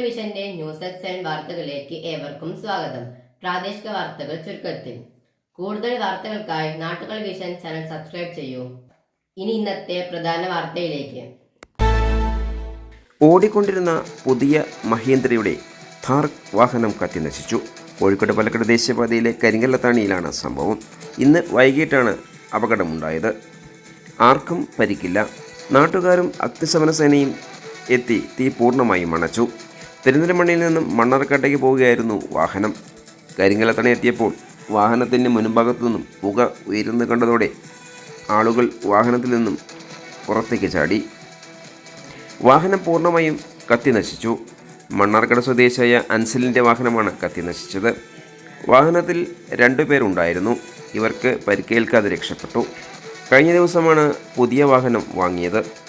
വിഷന്റെ news seven വാർത്തകളിലേക്ക് ഏവർക്കും സ്വാഗതം. പ്രാദേശിക വാർത്തകൾ ചുരുക്കത്തിൽ. കൂടുതൽ വാർത്തകൾക്കായി നാട്ടുകൾ വിഷൻ ചാനൽ സബ്സ്ക്രൈബ് ചെയ്യൂ. ഇനി ഇന്നത്തെ പ്രധാന വാർത്തയിലേക്ക്. ഓടിക്കൊണ്ടിരുന്ന പുതിയ മഹേന്ദ്രയുടെ ഥാർ വാഹനം കത്തിനശിച്ചു കോഴിക്കോട് പാലക്കാട് ദേശീയപാതയിലെ കരിങ്കല്ലത്താണിയിലാണ് സംഭവം. ഇന്ന് വൈകിട്ടാണ് അപകടമുണ്ടായത്. ആർക്കും പരിക്കില്ല. നാട്ടുകാരും അഗ്നിശമന സേനയും എത്തി തീ പൂർണമായും അണച്ചു. പെരിന്തൽമണ്ണയിൽ നിന്നും മണ്ണാർക്കാട്ടേക്ക് പോവുകയായിരുന്നു വാഹനം. കരിങ്കലത്തണ എത്തിയപ്പോൾ വാഹനത്തിന്റെ മുൻഭാഗത്തു നിന്നും പുക ഉയരുന്നു കണ്ടതോടെ ആളുകൾ വാഹനത്തിൽ നിന്നും പുറത്തേക്ക് ചാടി. വാഹനം പൂർണമായും കത്തി നശിച്ചു. മണ്ണാർക്കട സ്വദേശിയായ അൻസലിന്റെ വാഹനമാണ് കത്തി നശിച്ചത്. വാഹനത്തിൽ രണ്ടുപേരുണ്ടായിരുന്നു ഇവർക്ക് പരിക്കേൽക്കാതെ രക്ഷപ്പെട്ടു. കഴിഞ്ഞ ദിവസമാണ് പുതിയ വാഹനം വാങ്ങിയത്.